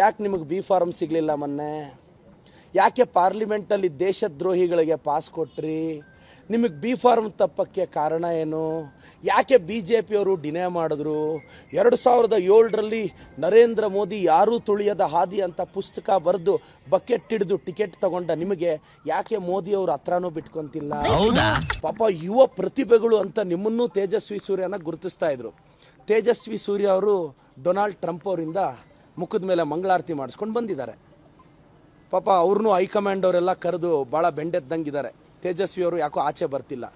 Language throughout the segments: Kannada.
ಯಾಕೆ ನಿಮಗೆ ಬಿ ಫಾರ್ಮ್ ಸಿಗಲಿಲ್ಲ ಮೊನ್ನೆ? ಯಾಕೆ ಪಾರ್ಲಿಮೆಂಟಲ್ಲಿ ದೇಶದ್ರೋಹಿಗಳಿಗೆ ಪಾಸ್ ಕೊಟ್ರಿ? ನಿಮಗೆ ಬಿ ಫಾರ್ಮ್ ತಪ್ಪಕ್ಕೆ ಕಾರಣ ಏನು? ಯಾಕೆ ಬಿ ಜೆ ಪಿಯವರು ಡಿನೇ ಮಾಡಿದ್ರು? ಎರಡು ಸಾವಿರದ ಏಳರಲ್ಲಿ ನರೇಂದ್ರ ಮೋದಿ ಯಾರೂ ತುಳಿಯದ ಹಾದಿ ಅಂತ ಪುಸ್ತಕ ಬರೆದು ಬಕೆಟ್ ಹಿಡಿದು ಟಿಕೆಟ್ ತಗೊಂಡ ನಿಮಗೆ ಯಾಕೆ ಮೋದಿಯವರು ಹತ್ರನೂ ಬಿಟ್ಕೊಂತಿಲ್ಲ? ಪಾಪ ಯುವ ಪ್ರತಿಭೆಗಳು ಅಂತ ನಿಮ್ಮನ್ನು ತೇಜಸ್ವಿ ಸೂರ್ಯನ ಗುರುತಿಸ್ತಾ ಇದ್ರು. ತೇಜಸ್ವಿ ಸೂರ್ಯ ಅವರು ಡೊನಾಲ್ಡ್ ಟ್ರಂಪ್ ಅವರಿಂದ ಮುಖದ ಮೇಲೆ ಮಂಗಳಾರತಿ ಮಾಡಿಸ್ಕೊಂಡು ಬಂದಿದ್ದಾರೆ. ಪಾಪ ಅವ್ರನ್ನೂ ಹೈಕಮಾಂಡ್ ಅವರೆಲ್ಲ ಕರೆದು ಭಾಳ ಬೆಂಡೆದ್ದಂಗಿದ್ದಾರೆ ತೇಜಸ್ವಿ ಅವರು ಯಾಕೋ ಆಚೆ ಬರ್ತಿಲ್ಲ.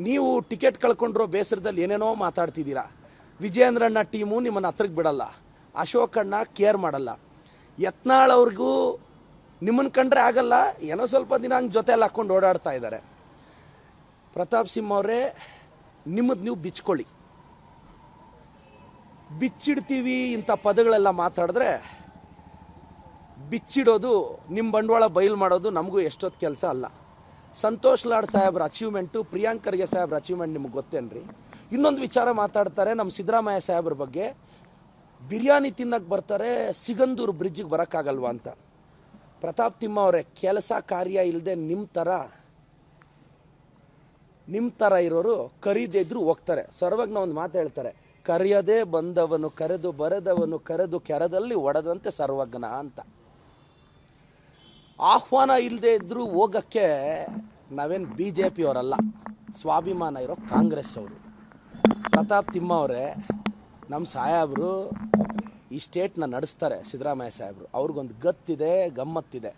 ನೀವು ಟಿಕೆಟ್ ಕಳ್ಕೊಂಡ್ರೋ ಬೇಸರದಲ್ಲಿ ಏನೇನೋ ಮಾತಾಡ್ತಿದ್ದೀರಾ. ವಿಜಯೇಂದ್ರಣ್ಣ ಟೀಮು ನಿಮ್ಮನ್ನು ಹತ್ರಕ್ಕೆ ಬಿಡಲ್ಲ. ಅಶೋಕಣ್ಣ ಕೇರ್ ಮಾಡಲ್ಲ. ಯತ್ನಾಳ್ ಅವ್ರಿಗೂ ನಿಮ್ಮನ್ನು ಕಂಡ್ರೆ ಆಗಲ್ಲ. ಏನೋ ಸ್ವಲ್ಪ ದಿನ ಹಂಗೆ ಜೊತೆಯಲ್ಲಿ ಹಾಕ್ಕೊಂಡು ಓಡಾಡ್ತಾ ಇದ್ದಾರೆ. ಪ್ರತಾಪ್ ಸಿಂಹ ಅವರೇ, ನಿಮ್ಮದು ನೀವು ಬಿಚ್ಕೊಳ್ಳಿ. ಬಿಚ್ಚಿಡ್ತೀವಿ ಇಂಥ ಪದಗಳೆಲ್ಲ ಮಾತಾಡಿದ್ರೆ ಬಿಚ್ಚಿಡೋದು ನಿಮ್ಮ ಬಂಡವಾಳ ಬಯಲು ಮಾಡೋದು ನಮಗೂ ಎಷ್ಟೊತ್ತು ಕೆಲಸ ಅಲ್ಲ. ಸಂತೋಷ್ ಲಾಡ್ ಸಾಹೇಬ್ರ ಅಚೀವ್ಮೆಂಟು ಪ್ರಿಯಾಂಕರ್ಗೆ ಸಾಹೇಬ್ರ ಅಚೀವ್ಮೆಂಟ್ ನಿಮ್ಗೆ ಗೊತ್ತೇನ್ರಿ? ಇನ್ನೊಂದು ವಿಚಾರ ಮಾತಾಡ್ತಾರೆ ನಮ್ಮ ಸಿದ್ದರಾಮಯ್ಯ ಸಾಹೇಬ್ರ ಬಗ್ಗೆ. ಬಿರಿಯಾನಿ ತಿನ್ನಕ್ಕೆ ಬರ್ತಾರೆ, ಸಿಗಂದೂರು ಬ್ರಿಡ್ಜಿಗೆ ಬರೋಕ್ಕಾಗಲ್ವಾ ಅಂತ. ಪ್ರತಾಪ್ ತಿಮ್ಮ ಅವರೇ, ಕೆಲಸ ಕಾರ್ಯ ಇಲ್ಲದೆ ನಿಮ್ಮ ಥರ ನಿಮ್ಮ ಥರ ಇರೋರು ಕರೀದೇ ಇದ್ರೂ ಹೋಗ್ತಾರೆ. ಸರ್ವಜ್ಞ ಒಂದು ಮಾತು ಹೇಳ್ತಾರೆ. ಕರೆಯದೇ ಬಂದವನು, ಕರೆದು ಬರೆದವನು, ಕರೆದು ಕೆರದಲ್ಲಿ ಒಡೆದಂತೆ ಸರ್ವಜ್ಞ ಅಂತ. ಆಹ್ವಾನ ಇಲ್ಲದೆ ಇದ್ದರೂ ಹೋಗಕ್ಕೆ ನಾವೇನು ಬಿ ಜೆ ಪಿಯವರಲ್ಲ ಸ್ವಾಭಿಮಾನ ಇರೋ ಕಾಂಗ್ರೆಸ್ ಅವರು ಪ್ರತಾಪ್ ತಿಮ್ಮ ಅವರೇ ನಮ್ಮ ಸಾಹೇಬರು ಈ ಸ್ಟೇಟ್ನ ನಡೆಸ್ತಾರೆ, ಸಿದ್ದರಾಮಯ್ಯ ಸಾಹೇಬರು. ಅವ್ರಿಗೊಂದು ಗತ್ತಿದೆ, ಗಮ್ಮತ್ತಿದೆ.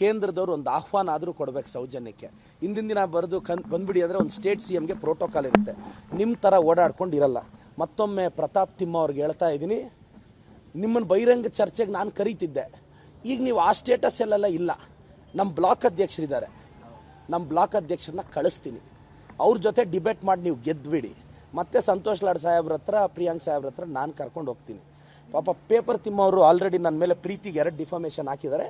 ಕೇಂದ್ರದವ್ರು ಒಂದು ಆಹ್ವಾನ ಆದರೂ ಕೊಡಬೇಕು ಸೌಜನ್ಯಕ್ಕೆ. ಹಿಂದಿನ ದಿನ ಬರೆದು ಕನ್, ಬಂದ್ಬಿಡಿ ಅಂದರೆ ಒಂದು ಸ್ಟೇಟ್ ಸಿ ಎಮ್ಗೆ ಪ್ರೋಟೋಕಾಲ್ ಇರುತ್ತೆ. ನಿಮ್ಮ ಥರ ಓಡಾಡ್ಕೊಂಡು ಇರಲ್ಲ ಮತ್ತೊಮ್ಮೆ ಪ್ರತಾಪ್ ತಿಮ್ಮ ಅವ್ರಿಗೆ ಹೇಳ್ತಾ ಇದ್ದೀನಿ ನಿಮ್ಮನ್ನು ಬಹಿರಂಗ ಚರ್ಚೆಗೆ ನಾನು ಕರೀತಿದ್ದೆ. ಈಗ ನೀವು ಆ ಸ್ಟೇಟಸ್ ಎಲ್ಲೆಲ್ಲ ಇಲ್ಲ. ನಮ್ಮ ಬ್ಲಾಕ್ ಅಧ್ಯಕ್ಷರಿದ್ದಾರೆ. ನಮ್ಮ ಬ್ಲಾಕ್ ಅಧ್ಯಕ್ಷರನ್ನ ಕಳಿಸ್ತೀನಿ. ಅವ್ರ ಜೊತೆ ಡಿಬೇಟ್ ಮಾಡಿ ನೀವು ಗೆದ್ದುಬಿಡಿ ಮತ್ತೆ ಸಂತೋಷ್ ಲಾಡ್ ಸಾಹೇಬ್ರ ಹತ್ರ, ಪ್ರಿಯಾಂಕ್ ಸಾಹೇಬ್ರ ಹತ್ರ ನಾನು ಕರ್ಕೊಂಡು ಹೋಗ್ತೀನಿ. ಪಾಪ ಪೇಪರ್ ತಿಮ್ಮವರು ಆಲ್ರೆಡಿ ನನ್ನ ಮೇಲೆ ಪ್ರೀತಿಗೆ ಎರಡು ಡಿಫಾಮೇಷನ್ ಹಾಕಿದ್ದಾರೆ.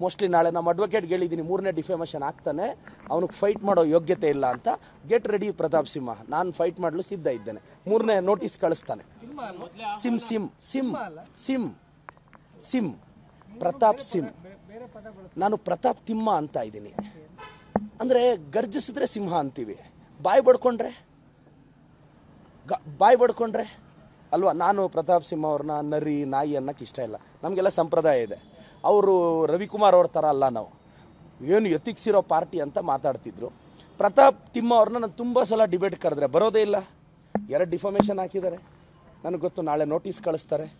ಮೋಸ್ಟ್ಲಿ ನಾಳೆ ನಮ್ಮ ಅಡ್ವೊಕೇಟ್ಗೆ ಹೇಳಿದ್ದೀನಿ, ಮೂರನೇ ಡಿಫಾಮೇಷನ್ ಆಗ್ತಾನೆ. ಅವನಿಗೆ ಫೈಟ್ ಮಾಡೋ ಯೋಗ್ಯತೆ ಇಲ್ಲ ಅಂತ. Get ready Pratap Simha. ನಾನು ಫೈಟ್ ಮಾಡಲು ಸಿದ್ಧ ಇದ್ದೇನೆ. ಮೂರನೇ ನೋಟಿಸ್ ಕಳಿಸ್ತಾನೆ. ಸಿಮ್ ಸಿಮ್ ಸಿಮ್ ಸಿಮ್ ಸಿಮ್. ಪ್ರತಾಪ್ ಸಿಮ್. ನಾನು ಪ್ರತಾಪ್ ತಿಮ್ಮ ಅಂತ ಇದ್ದೀನಿ. ಅಂದರೆ ಗರ್ಜಿಸಿದ್ರೆ ಸಿಂಹ ಅಂತೀವಿ. ಬಾಯಿ ಬಡ್ಕೊಂಡ್ರೆ? ಬಾಯಿ ಬಡ್ಕೊಂಡ್ರೆ? ಅಲ್ವಾ, ನಾನು ಪ್ರತಾಪ್ ಸಿಂಹ ಅವ್ರನ್ನ ನರಿ, ನಾಯಿ ಅನ್ನೋಕ್ಕೆ ಇಷ್ಟ ಇಲ್ಲ. ನಮಗೆಲ್ಲ ಸಂಪ್ರದಾಯ ಇದೆ. ಅವರು ರವಿಕುಮಾರ್ ಅವ್ರ ಥರ ಅಲ್ಲ ನಾವು. ಏನು ಎತ್ತಿಕ್ಸಿರೋ ಪಾರ್ಟಿ ಅಂತ ಮಾತಾಡ್ತಿದ್ರು. ಪ್ರತಾಪ್ ತಿಮ್ಮ ಅವ್ರನ್ನ ನಾನು ತುಂಬ ಸಲ ಡಿಬೇಟ್ ಕರೆದ್ರೆ ಬರೋದೇ ಇಲ್ಲ. ಎರಡು ಡಿಫಾಮೇಷನ್ ಹಾಕಿದ್ದಾರೆ. ನನಗೆ ಗೊತ್ತು, ನಾಳೆ ನೋಟಿಸ್ ಕಳಿಸ್ತಾರೆ.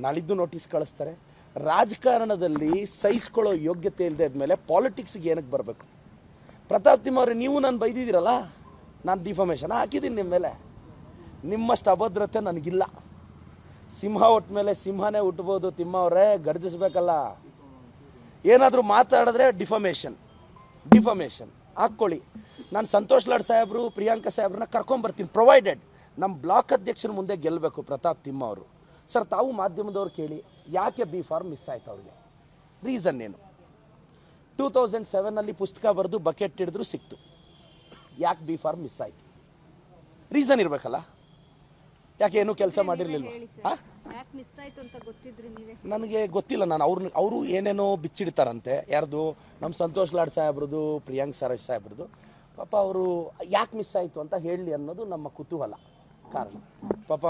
ನಾಳಿದ್ದು ನೋಟಿಸ್ ಕಳಿಸ್ತಾರೆ. ರಾಜಕಾರಣದಲ್ಲಿ ಸಹಿಸ್ಕೊಳ್ಳೋ ಯೋಗ್ಯತೆ ಇಲ್ಲದೆ ಆದಮೇಲೆ ಪಾಲಿಟಿಕ್ಸ್ಗೆ ಏನಕ್ಕೆ ಬರಬೇಕು? ಪ್ರತಾಪ್ ತಿಮ್ಮ ಅವ್ರೆ, ನೀವು ನಾನು ಬೈದಿದ್ದೀರಲ್ಲ? ನಾನು ಡಿಫಾಮೇಷನ್ ಹಾಕಿದ್ದೀನಿ ನಿಮ್ಮ ಮೇಲೆ. ನಿಮ್ಮಷ್ಟು ಅಭದ್ರತೆ ನನಗಿಲ್ಲ. ಸಿಂಹ ಹುಟ್ಟ ಮೇಲೆ ಸಿಂಹನೇ ಹುಟ್ಬೋದು, ತಿಮ್ಮ ಅವರೇ, ಗರ್ಜಿಸ್ಬೇಕಲ್ಲ. ಏನಾದರೂ ಮಾತಾಡಿದ್ರೆ ಡಿಫಮೇಷನ್ ಡಿಫಮೇಷನ್. ಹಾಕ್ಕೊಳ್ಳಿ. ನಾನು ಸಂತೋಷ್ ಲಾಡ್ ಸಾಹೇಬರು, ಪ್ರಿಯಾಂಕ ಸಾಹೇಬ್ರನ್ನ ಕರ್ಕೊಂಬರ್ತೀನಿ ಪ್ರೊವೈಡೆಡ್ ನಮ್ಮ ಬ್ಲಾಕ್ ಅಧ್ಯಕ್ಷರ ಮುಂದೆ ಗೆಲ್ಲಬೇಕು ಪ್ರತಾಪ್ ತಿಮ್ಮ ಅವರು. ಸರ್, ತಾವು ಮಾಧ್ಯಮದವ್ರು ಕೇಳಿ, ಯಾಕೆ ಬಿ ಫಾರ್ಮ್ ಮಿಸ್ ಆಯ್ತು ಅವ್ರಿಗೆ? ರೀಸನ್ ಏನು? ಟೂ ತೌಸಂಡ್ ಸೆವೆನಲ್ಲಿ ಪುಸ್ತಕ ಬರೆದು ಬಕೆಟ್ ಹಿಡಿದ್ರು ಸಿಕ್ತು. ಯಾಕೆ ಬಿ ಫಾರ್ಮ್ ಮಿಸ್ ಆಯ್ತು? ರೀಸನ್ ಇರಬೇಕಲ್ಲ. ಯಾಕೆ ಏನೂ ಕೆಲಸ ಮಾಡಿರಲಿಲ್ಲ ಹಾಂ? ಯಾಕೆ ಮಿಸ್ ಆಯ್ತು ಅಂತ ಗೊತ್ತಿದ್ರಿ ನೀವೇ? ನನಗೆ ಗೊತ್ತಿಲ್ಲ ನಾನು. ಅವ್ರನ್ನ ಅವರು ಏನೇನೋ ಬಿಚ್ಚಿಡ್ತಾರಂತೆ. ಯಾರ್ದು? ನಮ್ಮ ಸಂತೋಷ್ ಲಾಡ್ ಸಾಹೇಬ್ರದ್ದು ಪ್ರಿಯಾಂಕ್ ಸರೋಜ್ ಸಾಹೇಬ್ರದ್ದು ಪಾಪ ಅವರು ಯಾಕೆ ಮಿಸ್ ಆಯಿತು ಅಂತ ಹೇಳಲಿ ಅನ್ನೋದು ನಮ್ಮ ಕುತೂಹಲ. ಕಾರಣ. ಪಾಪ